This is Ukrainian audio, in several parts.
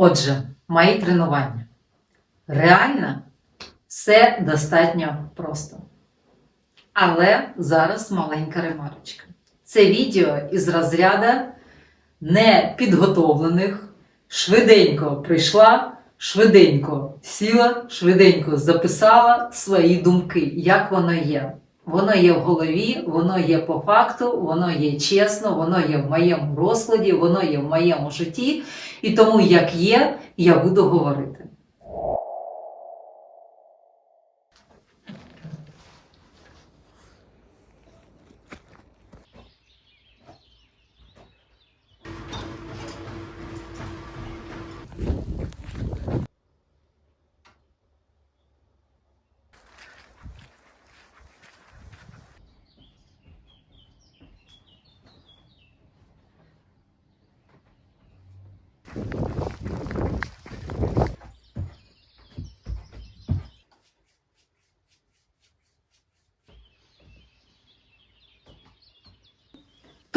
Отже, мої тренування. Реально все достатньо просто. Але зараз маленька ремарочка. Це відео із розряду непідготовлених, швиденько прийшла, швиденько сіла, швиденько записала свої думки, як воно є. Воно є в голові, воно є по факту, воно є чесно, воно є в моєму розкладі, воно є в моєму житті. І тому, як є, я буду говорити.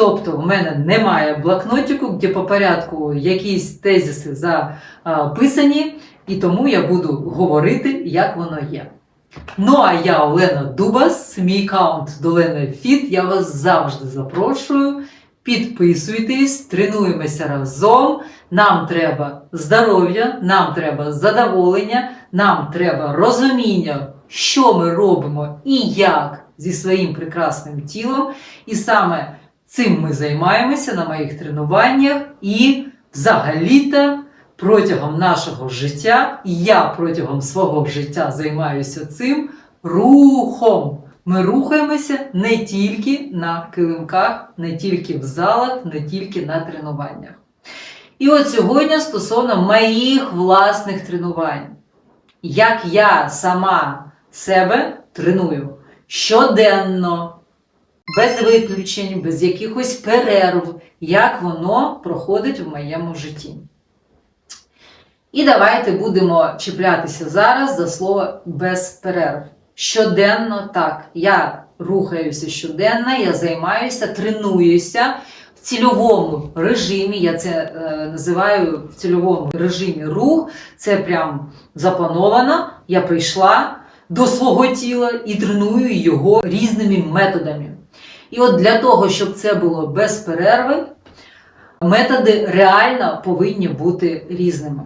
Тобто в мене немає блокнотику, де по порядку якісь тезиси записані, і тому я буду говорити, як воно є. Ну а я Олена Дубас, мій аккаунт Долена Фіт. Я вас завжди запрошую. Підписуйтесь, тренуємося разом. Нам треба здоров'я, нам треба задоволення, нам треба розуміння, що ми робимо і як зі своїм прекрасним тілом. І саме Цим ми займаємося на моїх тренуваннях і взагалі-то протягом нашого життя, і я протягом свого життя займаюся цим рухом. Ми рухаємося не тільки на килимках, не тільки в залах, не тільки на тренуваннях. І от сьогодні стосовно моїх власних тренувань, як я сама себе треную щоденно без виключень, без якихось перерв, як воно проходить в моєму житті. І давайте будемо чіплятися зараз за слово без перерв. Щоденно так. Я рухаюся щоденно, я займаюся, тренуюся в цільовому режимі. Я це е, називаю в цільовому режимі рух. Це прям заплановано. Я прийшла до свого тіла і треную його різними методами. І от для того, щоб це було без перерви, методи реально повинні бути різними.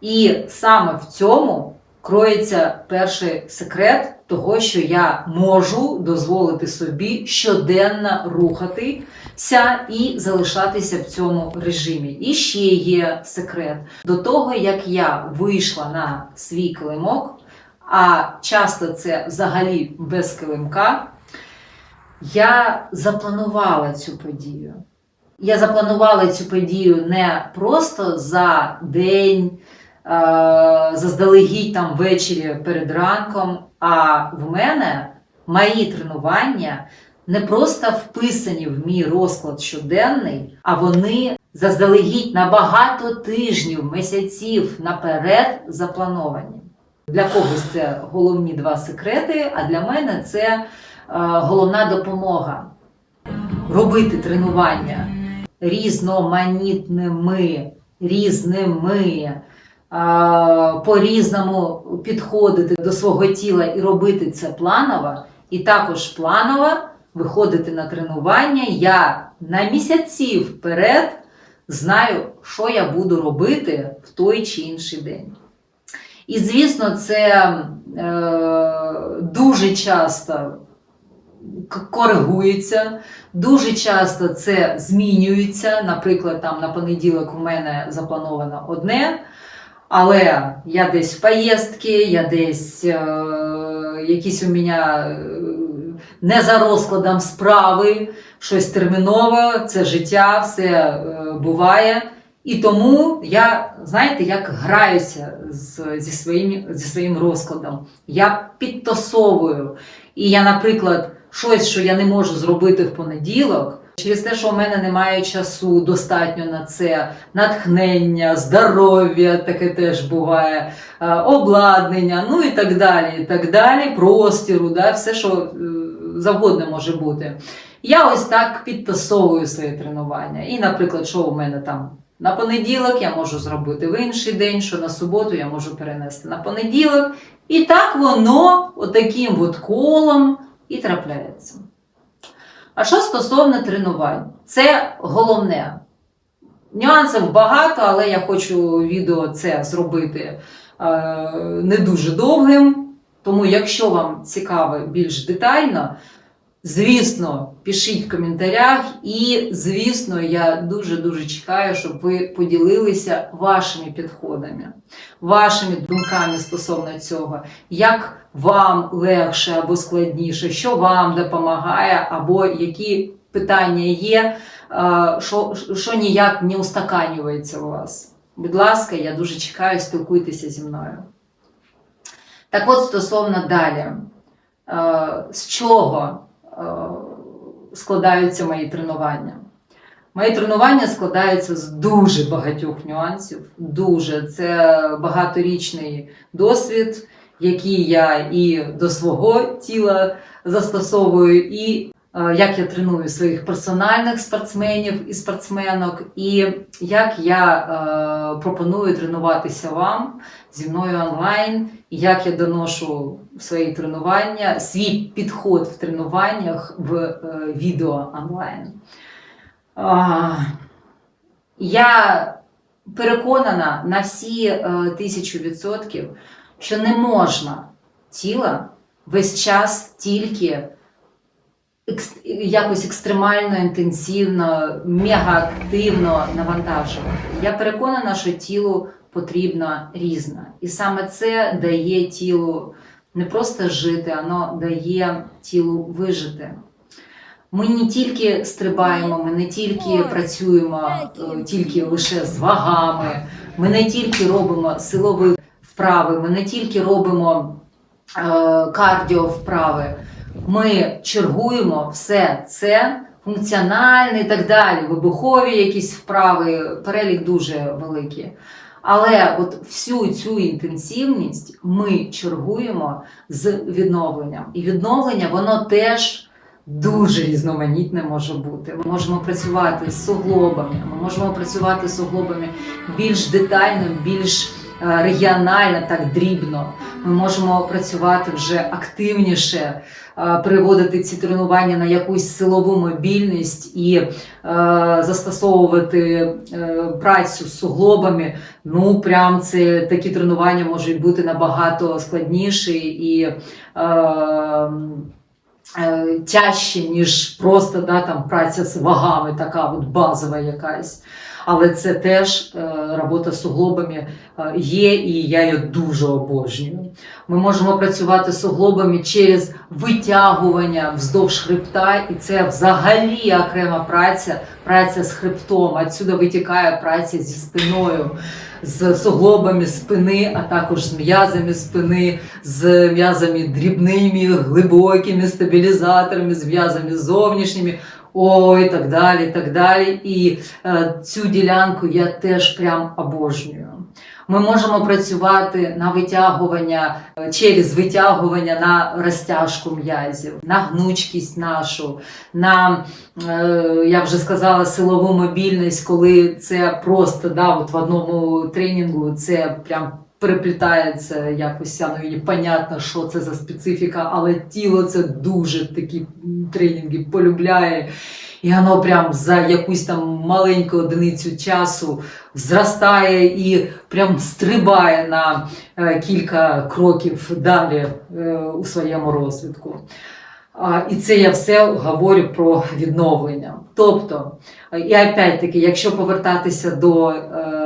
І саме в цьому кроється перший секрет того, що я можу дозволити собі щоденно рухатися і залишатися в цьому режимі. І ще є секрет до того, як я вийшла на свій килимок, а часто це взагалі без килимка. Я запланувала цю подію. Я запланувала цю подію не просто за день, заздалегідь там ввечері перед ранком, а в мене мої тренування не просто вписані в мій розклад щоденний, а вони заздалегідь на багато тижнів, місяців наперед заплановані. Для когось це головні два секрети, а для мене це головна допомога робити тренування різноманітними, різними, по-різному підходити до свого тіла і робити це планово, і також планово виходити на тренування. Я на місяці вперед знаю, що я буду робити в той чи інший день. І, звісно, це е, дуже часто коригується. Дуже часто це змінюється. Наприклад, там на понеділок у мене заплановано одне. Але я десь в поїздки, я десь е, якісь у мене е, не за розкладом справи, щось термінове, це життя, все е, буває. І тому я, знаєте, як граюся з, зі, своїм, зі своїм розкладом. Я підтасовую. І я, наприклад, щось, що я не можу зробити в понеділок, через те, що у мене немає часу достатньо на це, натхнення, здоров'я, таке теж буває, е, обладнання, ну і так далі. і так далі, Простіру, да, все, що е, завгодно може бути. Я ось так підтасовую своє тренування. І, наприклад, що у мене там на понеділок, я можу зробити в інший день, що на суботу я можу перенести на понеділок. І так воно отаким от колом і трапляється. А що стосовно тренувань, це головне. Нюансів багато, але я хочу відео це зробити е, не дуже довгим. Тому, якщо вам цікаво більш детально, звісно, пишіть в коментарях. І, звісно, я дуже-дуже чекаю, щоб ви поділилися вашими підходами, вашими думками стосовно цього, як вам легше або складніше, що вам допомагає, або які питання є, е, що, що ніяк не устаканюється у вас. Будь ласка, я дуже чекаю, спілкуйтеся зі мною. Так от, стосовно далі, е, з чого складаються мої тренування? Мої тренування складаються з дуже багатьох нюансів. Дуже це багаторічний досвід, який я і до свого тіла застосовую, і як я треную своїх персональних спортсменів і спортсменок, і як я е, пропоную тренуватися вам зі мною онлайн, і як я доношу свої тренування, свій підход в тренуваннях в е, відео онлайн. Я переконана на всі е, тисячу відсотків, що не можна тіло весь час тільки якось екстремально, інтенсивно, мегаактивно навантажувати. Я переконана, що тілу потрібно різне. І саме це дає тілу не просто жити, воно дає тілу вижити. Ми не тільки стрибаємо, ми не тільки працюємо е, тільки лише з вагами, ми не тільки робимо силові вправи, ми не тільки робимо е, кардіо вправи, ми чергуємо все це функціональне і так далі, вибухові якісь вправи, перелік дуже великий. Але от всю цю інтенсивність ми чергуємо з відновленням. І відновлення воно теж дуже різноманітне може бути. Ми можемо працювати з суглобами, ми можемо працювати з суглобами більш детально, більш регіонально, так дрібно. Ми можемо працювати вже активніше, е, переводити ці тренування на якусь силову мобільність і е, застосовувати е, працю з суглобами. Ну, прям це такі тренування можуть бути набагато складніші і. Е, е, Тяжче, ніж просто да, там, праця з вагами, така от базова якась. Але це теж е, робота з суглобами е, є, і я її дуже обожнюю. Ми можемо працювати з суглобами через витягування вздовж хребта, і це взагалі окрема праця, праця з хребтом. Отсюди витікає праця зі спиною, з суглобами спини, а також з м'язами спини, з м'язами дрібними, глибокими стабілізаторами, з м'язами зовнішніми. Ой, так далі, так далі. І е, цю ділянку я теж прям обожнюю. Ми можемо працювати на витягування е, через витягування на розтяжку м'язів, на гнучкість нашу, на е, я вже сказала силову мобільність, коли це просто да, от в одному тренінгу це прям переплітається якось, ну і непонятно, що це за специфіка, але тіло це дуже такі тренінги полюбляє. І воно прям за якусь там маленьку одиницю часу зростає і прям стрибає на е, кілька кроків далі е, у своєму розвитку. І це я все говорю про відновлення. Тобто, і опять-таки, якщо повертатися до е,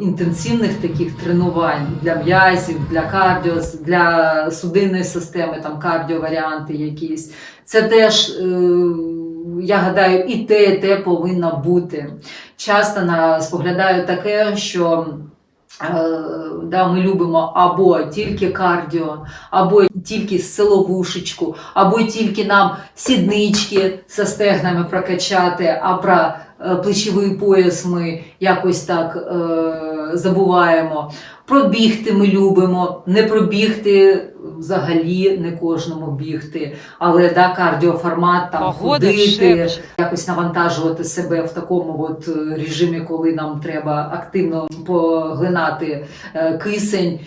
інтенсивних таких тренувань для м'язів, для кардіо, для судинної системи, там кардіоваріанти якісь, це теж. Е, я гадаю, і те, і те повинно бути. Часто на, споглядаю таке, що е, да, ми любимо або тільки кардіо, або тільки силовушечку, або тільки нам сіднички зі стегнами прокачати, а про плечовий пояс ми якось так е, забуваємо. Пробігти ми любимо, не пробігти взагалі не кожному бігти. Але да, кардіоформат там Погода ходити, шепче. якось навантажувати себе в такому от е, режимі, коли нам треба активно поглинати е, кисень.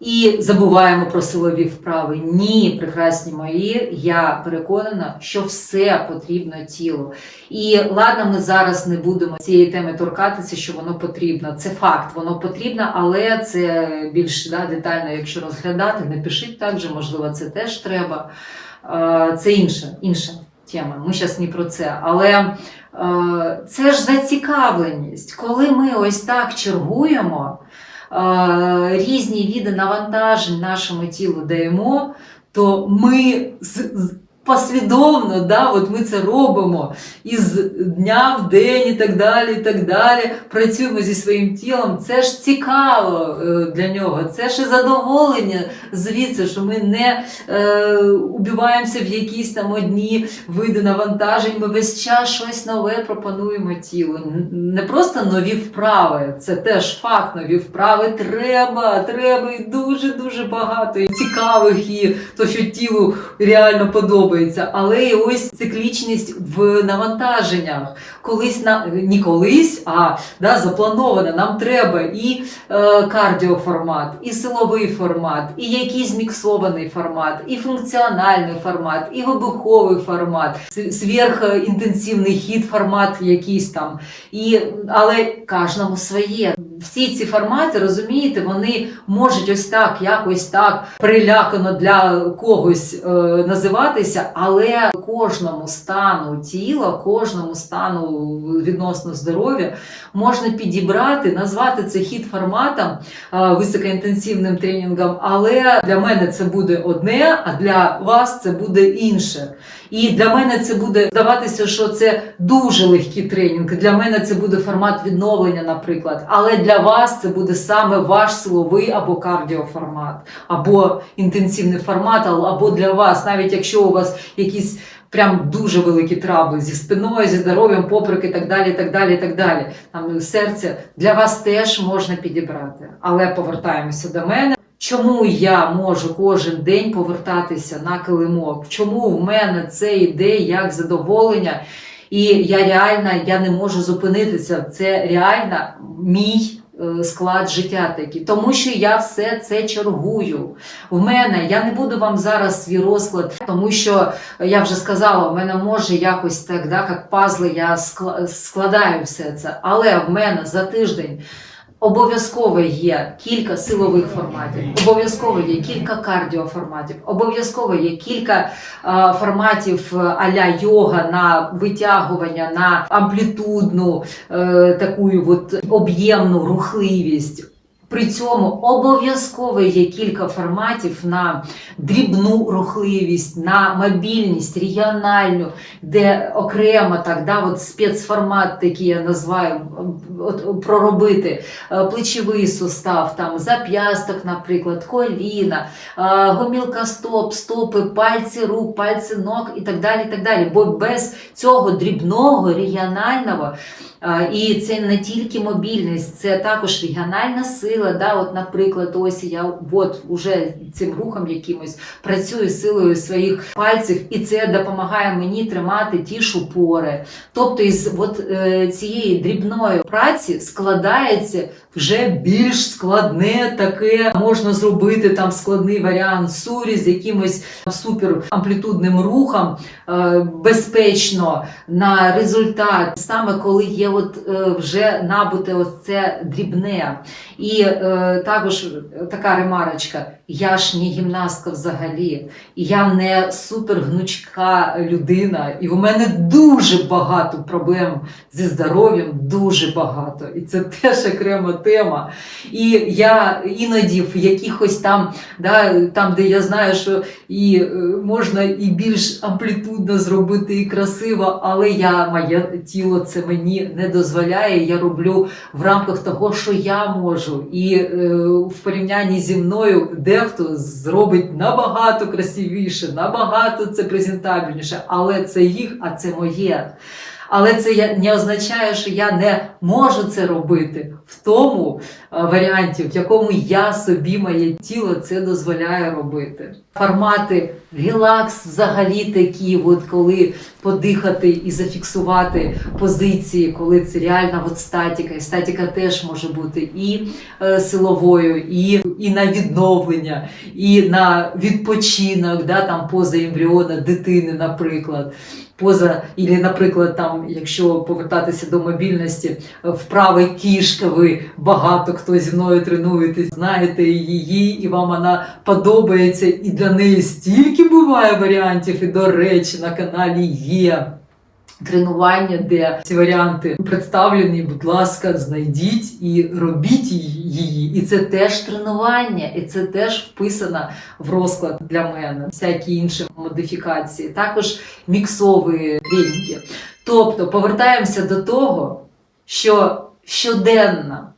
І забуваємо про силові вправи. Ні, прекрасні мої. Я переконана, що все потрібно тілу. І ладно, ми зараз не будемо цієї теми торкатися, що воно потрібно. Це факт, воно потрібно, але це більш да, детально, якщо розглядати, не пишіть так же, можливо, це теж треба. Це інша, інша тема. Ми зараз не про це. Але е, це ж зацікавленість, коли ми ось так чергуємо. Е, Різні види навантажень нашому тілу даємо, то ми з- послідовно, да, от ми це робимо із дня в день і так далі. і так далі. Працюємо зі своїм тілом. Це ж цікаво е, для нього, це ж і задоволення звідси, що ми не е, убиваємося в якісь там одні види навантажень. Ми весь час щось нове пропонуємо тілу. Не просто нові вправи, це теж факт. Нові вправи треба, треба і дуже дуже багато і цікавих, і то, що тілу реально подобається. Але і ось циклічність в навантаженнях. Колись на не колись, а да, заплановано. Нам треба і е, кардіоформат, і силовий формат, і якийсь зміксований формат, і функціональний формат, і вибуховий формат, сверхінтенсивний хід формат якийсь там. І, але кожному своє. Всі ці формати, розумієте, вони можуть ось так, якось так прилякано для когось е, називатися, але кожному стану тіла, кожному стану відносно здоров'я можна підібрати, назвати це хід форматом е, високоінтенсивним тренінгом, але для мене це буде одне, а для вас це буде інше. І для мене це буде здаватися, що це дуже легкий тренінг. Для мене це буде формат відновлення, наприклад. Але для вас це буде саме ваш силовий або кардіоформат, або інтенсивний формат, або для вас, навіть якщо у вас якісь прям дуже великі трабли зі спиною, зі здоров'ям, поприк і так далі, так далі, і так далі. Там серце для вас теж можна підібрати. Але повертаємося до мене. Чому я можу кожен день повертатися на килимок? Чому в мене це йде як задоволення? І я реально я не можу зупинитися. Це реально мій склад життя такий, тому що я все це чергую. В мене я не буду вам зараз свій розклад, тому що я вже сказала, в мене може якось так, да, як пазли, я складаю все це. Але в мене за тиждень обов'язково є кілька силових форматів, обов'язково є кілька кардіоформатів, обов'язково є кілька е, форматів аля йога на витягування, на амплітудну е, таку от об'ємну рухливість. При цьому обов'язково є кілька форматів на дрібну рухливість, на мобільність, регіональну, де окремо так, да, от спецформат, такий я називаю, от, проробити е, плечовий сустав, там зап'ясток, наприклад, коліна, е, гомілка стоп, стопи, пальці рук, пальці ног і так далі. і так далі. Бо без цього дрібного регіонального І це не тільки мобільність, це також регіональна сила. Да? От, наприклад, ось я от уже цим рухом якимось працюю силою своїх пальців, і це допомагає мені тримати ті ж упори. Тобто із от, е, цієї дрібної праці складається вже більш складне таке. Можна зробити там складний варіант сурі з якимось суперамплітудним рухом е, безпечно на результат, саме коли є от е, вже набуте ось це дрібне. І е, також така ремарочка: я ж не гімнастка взагалі, я не супергнучка людина, і в мене дуже багато проблем зі здоров'ям, дуже багато. І це теж окрема тема. І я іноді в якихось там, да, там, де я знаю, що і е, можна і більш амплітудно зробити, і красиво, але я моє тіло це мені не дозволяє. Я роблю в рамках того, що я можу. І е, в порівнянні зі мною дехто зробить набагато красивіше, набагато це презентабельніше, але це їх, а це моє. Але це не означає, що я не можу це робити. в тому е, варіанті, в якому я собі моє тіло це дозволяє робити. Формати релакс взагалі такі, от коли подихати і зафіксувати позиції, коли це реально от статіка. І статіка теж може бути і е, силовою, і, і на відновлення, і на відпочинок, да, там поза ембріона дитини, наприклад. Поза, і, наприклад, там, якщо повертатися до мобільності, вправи кішка, ви багато хто зі мною тренуєтесь, знаєте її, і вам вона подобається, і для неї стільки буває варіантів, і до речі, на каналі є. Тренування, де ці варіанти представлені, будь ласка, знайдіть і робіть її. І це теж тренування, і це теж вписано в розклад для мене. Всякі інші модифікації, також міксові тренінги. Тобто повертаємося до того, що щоденно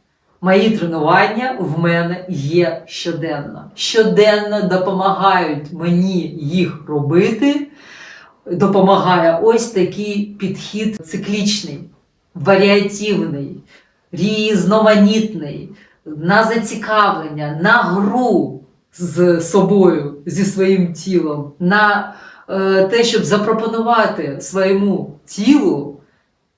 мої тренування в мене є щоденно. Щоденно допомагають мені їх робити допомагає ось такий підхід циклічний, варіативний, різноманітний, на зацікавлення, на гру з собою, зі своїм тілом, на е, те, щоб запропонувати своєму тілу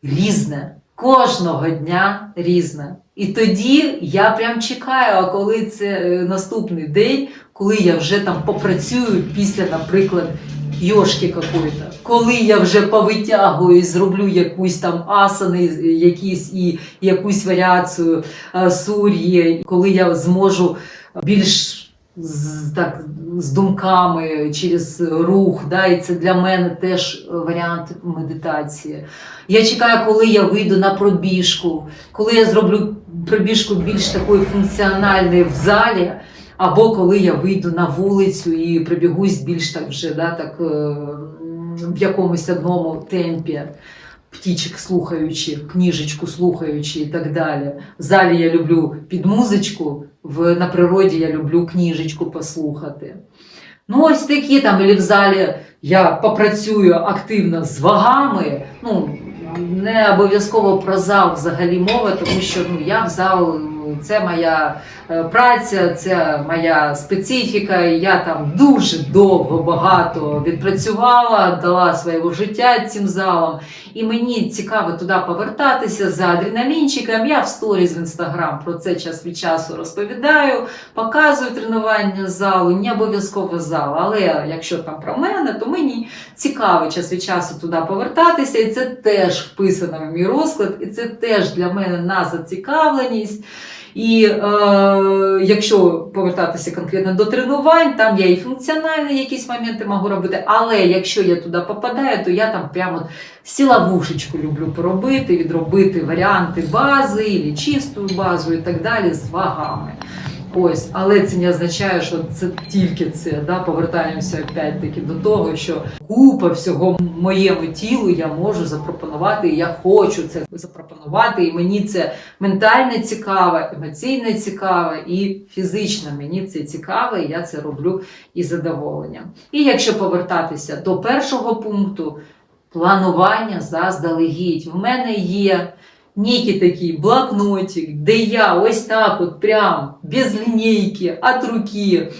різне. Кожного дня різне. І тоді я прям чекаю, а коли це е, наступний день, коли я вже там попрацюю після, наприклад, йошки какої-то. Коли я вже повитягую і зроблю якусь там асани, якісь і якусь варіацію е, сур'ї, коли я зможу більш з, так, з думками через рух, да, і це для мене теж варіант медитації. Я чекаю, коли я вийду на пробіжку, коли я зроблю пробіжку більш такої функціональної в залі. Або коли я вийду на вулицю і пробігусь більш так вже да, так, е, в якомусь одному темпі, птічок слухаючи, книжечку слухаючи і так далі. В залі я люблю під музичку, в, на природі я люблю книжечку послухати. Ну, ось такі там, і в залі я попрацюю активно з вагами. ну, не обов'язково про зал взагалі мова, тому що ну, я в зал це моя е, праця, це моя специфіка. Я там дуже довго багато відпрацювала, дала свого життя цим залам. І мені цікаво туди повертатися за адреналінчиком. Я в сторіз в інстаграм про це час від часу розповідаю, показую тренування залу, не обов'язково зал. Але якщо там про мене, то мені цікаво час від часу туди повертатися, і це теж вписано в мій розклад, і це теж для мене на зацікавленість. І е, якщо повертатися конкретно до тренувань, там я і функціональні якісь моменти можу робити. Але якщо я туди попадаю, то я там прямо сілавушечку люблю поробити, відробити варіанти бази, чисту базу і так далі з вагами. Ось, але це не означає, що це тільки це. Да? Повертаємося опять-таки до того, що купа всього моєму тілу я можу запропонувати, і я хочу це запропонувати. І мені це ментально цікаво, емоційно цікаво, і фізично мені це цікаво, і я це роблю із задоволенням. І якщо повертатися до першого пункту, планування заздалегідь, в мене є некий такий блокнотик, де я ось так от прям без лінійки, от руки,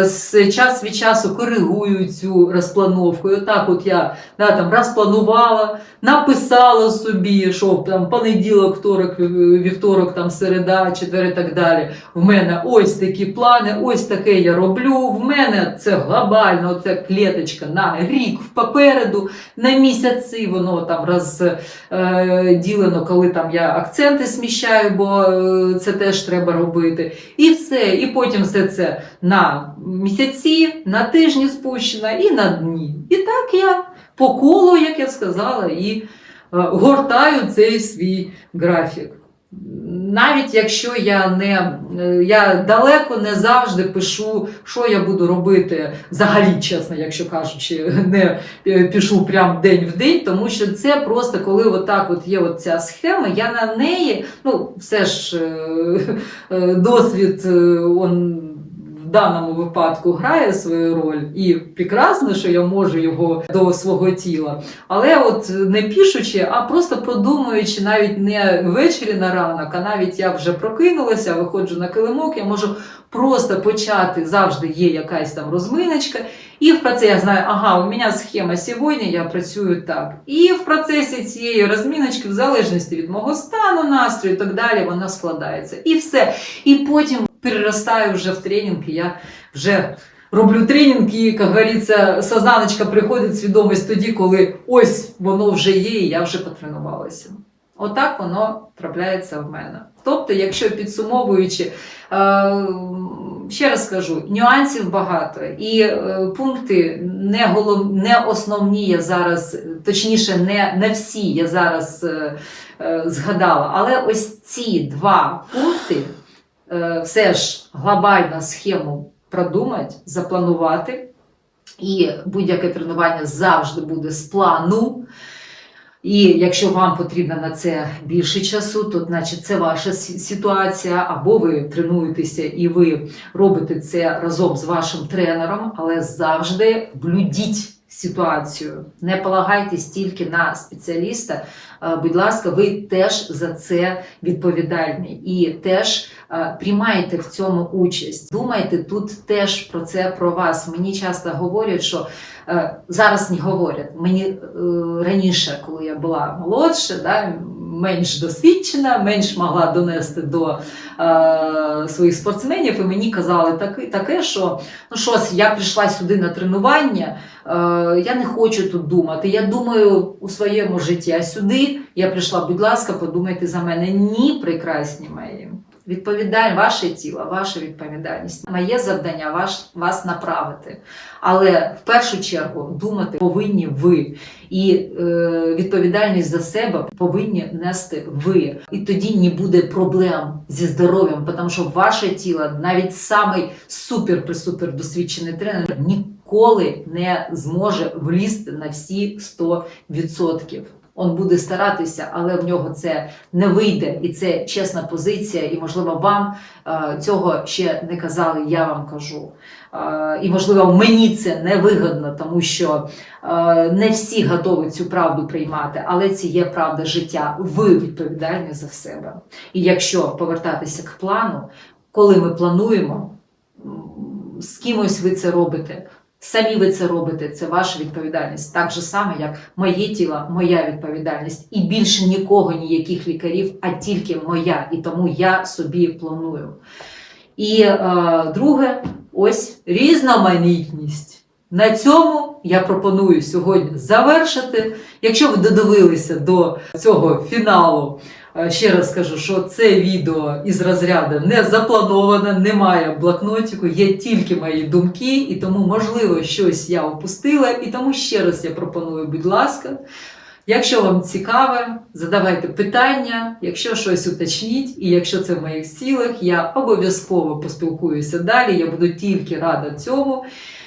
з час від часу коригую цю розплановку. І отак от я да, там, розпланувала, написала собі, що там понеділок, второк, вівторок, там середа, четвер і так далі. В мене ось такі плани, ось таке я роблю. В мене це глобально, оця клеточка на рік попереду, на місяці воно там розділено, коли там я акценти сміщаю, бо е, це теж треба робити. І все. І потім все це на місяці, на тижні спущено і на дні. І так я по колу, як я сказала, і е, гортаю цей свій графік. Навіть якщо я не е, я далеко не завжди пишу, що я буду робити взагалі, чесно, якщо кажучи, не пишу прям день в день, тому що це просто коли отак от є ця схема, я на неї, ну все ж е, досвід он даному випадку грає свою роль, і прекрасно, що я можу його до свого тіла. Але от не пишучи, а просто продумуючи навіть не ввечері на ранок, а навіть я вже прокинулася, виходжу на килимок, я можу просто почати завжди є якась там розминочка. І в процесі я знаю, ага, у мене схема сьогодні, я працюю так. І в процесі цієї розміночки, в залежності від мого стану, настрою і так далі, вона складається. І все. І потім переростаю вже в тренінг, і я вже роблю тренінг, і, як говориться, сознаночка приходить свідомість тоді, коли ось воно вже є, і я вже потренувалася. Отак воно трапляється в мене. Тобто, якщо підсумовуючи, е, ще раз скажу, нюансів багато, і е, пункти не голов... не основні я зараз, точніше, не, не всі я зараз е, згадала. Але ось ці два пункти все ж глобальну схему продумати, запланувати. І будь-яке тренування завжди буде з плану. І якщо вам потрібно на це більше часу, то значить це ваша ситуація, або ви тренуєтеся і ви робите це разом з вашим тренером, але завжди блюдіть ситуацію. Не полагайтесь тільки на спеціаліста. Е, Будь ласка, ви теж за це відповідальні і теж е, приймайте в цьому участь. Думайте тут теж про це про вас. Мені часто говорять, що е, зараз не говорять. Мені раніше, коли я була молодша, да, менш досвідчена, менш могла донести до е, своїх спортсменів, і мені казали таке, таке що ну щось, я прийшла сюди на тренування. Е, я не хочу тут думати. Я думаю у своєму житті. А сюди я прийшла, будь ласка, подумайте за мене. Ні, прекрасні мої. Відповідальність, ваше тіло, ваша відповідальність. Моє завдання ваш, вас направити. Але в першу чергу думати повинні ви. І е, відповідальність за себе повинні нести ви. І тоді не буде проблем зі здоров'ям, тому що ваше тіло, навіть самий супер-пресупер досвідчений тренер, ніколи не зможе влізти на всі 100%. Он буде старатися, але в нього це не вийде, і це чесна позиція. І можливо, вам е, цього ще не казали. Я вам кажу. Е, і можливо, мені це не вигодно, тому що е, не всі готові цю правду приймати, але це є правда життя. Ви відповідальні за себе. І якщо повертатися к плану, коли ми плануємо, з кимось ви це робите. Самі ви це робите, це ваша відповідальність. Так же саме, як моє тіло, моя відповідальність. І більше нікого, ніяких лікарів, а тільки моя. І тому я собі планую. І е, друге, ось різноманітність. На цьому я пропоную сьогодні завершити. Якщо ви додивилися до цього фіналу, ще раз скажу, що це відео із розряду не заплановане, немає блокнотику, є тільки мої думки, і тому, можливо, щось я опустила. І тому ще раз я пропоную, будь ласка. Якщо вам цікаве, задавайте питання, якщо щось уточніть, і якщо це в моїх силах, я обов'язково поспілкуюся далі. Я буду тільки рада цьому.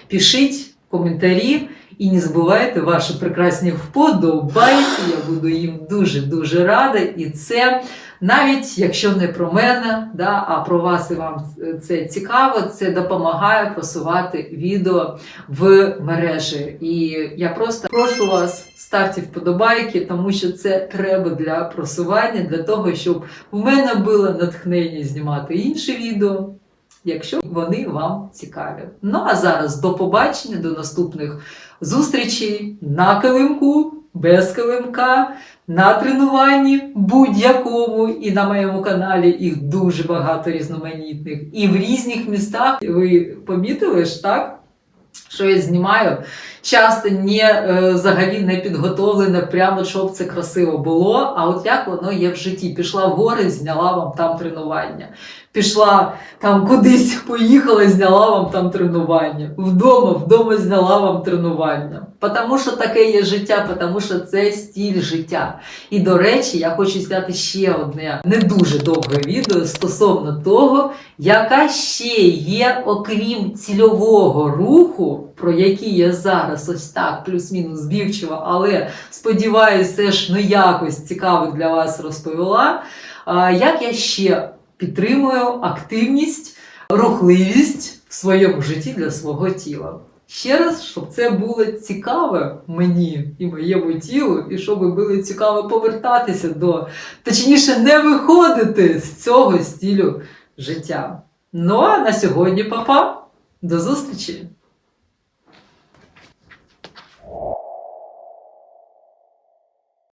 Пишіть коментарі і не забувайте ваші прекрасні вподобайки. Я буду їм дуже-дуже рада. І це навіть якщо не про мене, да, а про вас і вам це цікаво, це допомагає просувати відео в мережі. І я просто прошу вас ставте вподобайки, тому що це треба для просування, для того, щоб в мене було натхнення знімати інші відео. Якщо вони вам цікаві. Ну а зараз до побачення, до наступних зустрічей на килимку, без килимка, на тренуванні будь-якому. І на моєму каналі їх дуже багато різноманітних. І в різних містах ви помітили ж так? Що я знімаю часто не е, взагалі не підготовлене, прямо щоб це красиво було. А от як воно є в житті? Пішла в гори, зняла вам там тренування. Пішла там кудись поїхала, зняла вам там тренування. Вдома, вдома зняла вам тренування. Тому що таке є життя, тому що це стіль життя. І до речі, я хочу зняти ще одне не дуже довге відео стосовно того, яка ще є, окрім цільового руху, про який я зараз ось так, плюс-мінус збівчиво, але сподіваюся, ж ну якось цікаво для вас розповіла. Як я ще підтримую активність, рухливість в своєму житті для свого тіла. Ще раз, щоб це було цікаве мені і моєму тілу, і щоб було цікаво повертатися до, точніше, не виходити з цього стилю життя. Ну а на сьогодні, папа, до зустрічі!